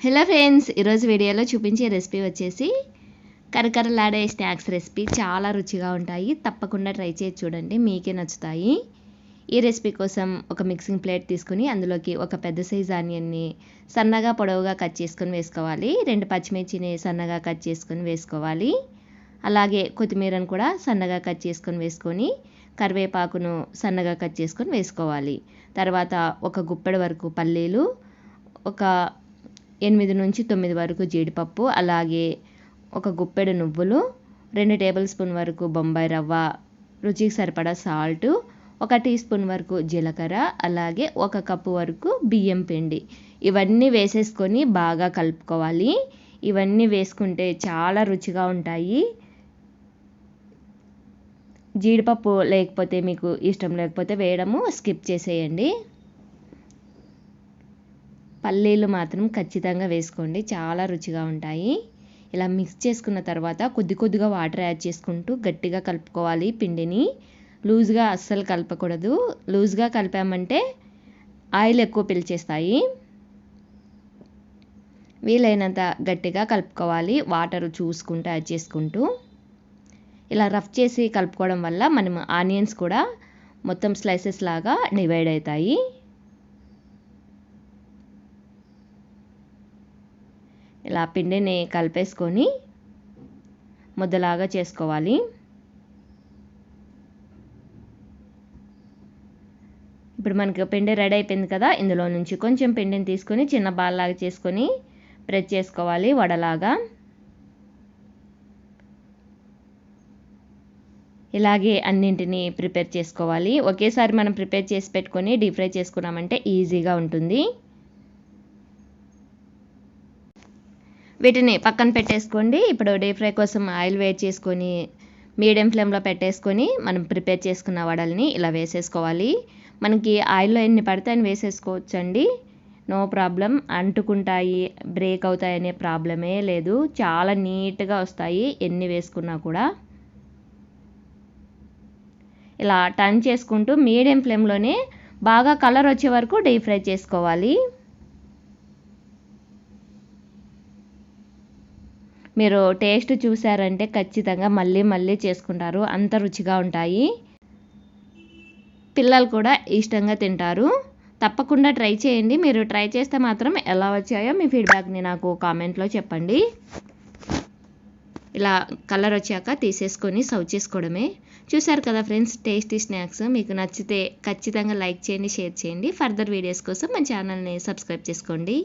Hello friends ఈరోజు వీడియోలో చూపించే రెసిపీ వచ్చేసి కరకరలాడే స్నాక్స్ రెసిపీ. చాలా రుచిగా ఉంటాయి. తప్పకుండా ట్రై చేసి చూడండి. మీకే నచ్చుతాయి. ఈ రెసిపీ కోసం ఒక మిక్సింగ్ ప్లేట్ తీసుకుని అందులోకి ఒక పెద్ద సైజ్ ఆనియన్ని సన్నగా పొడవుగా కట్ చేసుకొని వేసుకోవాలి. రెండు పచ్చిమిర్చిని సన్నగా కట్ చేసుకొని వేసుకోవాలి. అలాగే కొత్తిమీరను కూడా సన్నగా కట్ చేసుకొని వేసుకొని కరివేపాకును సన్నగా కట్ చేసుకొని వేసుకోవాలి. తర్వాత ఒక గుప్పెడు వరకు పల్లీలు ఒక ఎనిమిది నుంచి తొమ్మిది వరకు జీడిపప్పు అలాగే ఒక గుప్పెడు నువ్వులు రెండు టేబుల్ స్పూన్ వరకు బొంబాయి రవ్వ రుచికి సరిపడా సాల్ట్ ఒక టీ స్పూన్ వరకు జీలకర్ర అలాగే ఒక కప్పు వరకు బియ్యం పిండి. ఇవన్నీ వేసేసుకొని బాగా కలుపుకోవాలి. ఇవన్నీ వేసుకుంటే చాలా రుచిగా ఉంటాయి. జీడిపప్పు లేకపోతే మీకు ఇష్టం లేకపోతే వేయడము స్కిప్ చేసేయండి. పల్లీలు మాత్రం ఖచ్చితంగా వేసుకోండి. చాలా రుచిగా ఉంటాయి. ఇలా మిక్స్ చేసుకున్న తర్వాత కొద్ది కొద్దిగా వాటర్ యాడ్ చేసుకుంటూ గట్టిగా కలుపుకోవాలి పిండిని. లూజ్గా అస్సలు కలపకూడదు. లూజ్గా కలిపామంటే ఆయిల్ ఎక్కువ పిలిచేస్తాయి. వీలైనంత గట్టిగా కలుపుకోవాలి. వాటర్ చూసుకుంటూ యాడ్ చేసుకుంటూ. ఇలా రఫ్ చేసి కలుపుకోవడం వల్ల మనం ఆనియన్స్ కూడా మొత్తం స్లైసెస్ లాగా డివైడ్ అవుతాయి. ఇలా పిండిని కలిపేసుకొని ముద్దలాగా చేసుకోవాలి. ఇప్పుడు మనకి పిండి రెడీ అయిపోయింది కదా ఇందులో నుంచి కొంచెం పిండిని తీసుకొని చిన్న బాల్లాగా చేసుకొని ప్రెస్ చేసుకోవాలి వడలాగా. ఇలాగే అన్నింటినీ ప్రిపేర్ చేసుకోవాలి. ఒకేసారి మనం ప్రిపేర్ చేసి పెట్టుకొని డీప్ ఫ్రై చేసుకున్నామంటే ఈజీగా ఉంటుంది. వీటిని పక్కన పెట్టేసుకోండి. ఇప్పుడు డీప్ ఫ్రై కోసం ఆయిల్ వేడి చేసుకొని మీడియం ఫ్లేమ్లో పెట్టేసుకొని మనం ప్రిపేర్ చేసుకున్న వడల్ని ఇలా వేసేసుకోవాలి. మనకి ఆయిల్లో ఎన్ని పడితే అని వేసేసుకోవచ్చండి. No problem. అంటుకుంటాయి బ్రేక్ అవుతాయి అనే ప్రాబ్లమే లేదు. చాలా నీట్గా వస్తాయి ఎన్ని వేసుకున్నా కూడా. ఇలా టర్న్ చేసుకుంటూ మీడియం ఫ్లేమ్లోనే బాగా కలర్ వచ్చే వరకు డీప్ ఫ్రై చేసుకోవాలి. మీరు టేస్ట్ చూసారంటే ఖచ్చితంగా మళ్ళీ మళ్ళీ చేసుకుంటారు. అంత రుచిగా ఉంటాయి. పిల్లలు కూడా ఇష్టంగా తింటారు. తప్పకుండా ట్రై చేయండి. మీరు ట్రై చేస్తే మాత్రం ఎలా వచ్చాయో మీ ఫీడ్బ్యాక్ని నాకు కామెంట్లో చెప్పండి. ఇలా కలర్ వచ్చాక తీసేసుకొని సర్వ్ చేసుకోవడమే. చూసారు కదా ఫ్రెండ్స్ టేస్టీ స్నాక్స్. మీకు నచ్చితే ఖచ్చితంగా లైక్ చేయండి షేర్ చేయండి. ఫర్దర్ వీడియోస్ కోసం మన ఛానల్ని సబ్స్క్రైబ్ చేసుకోండి.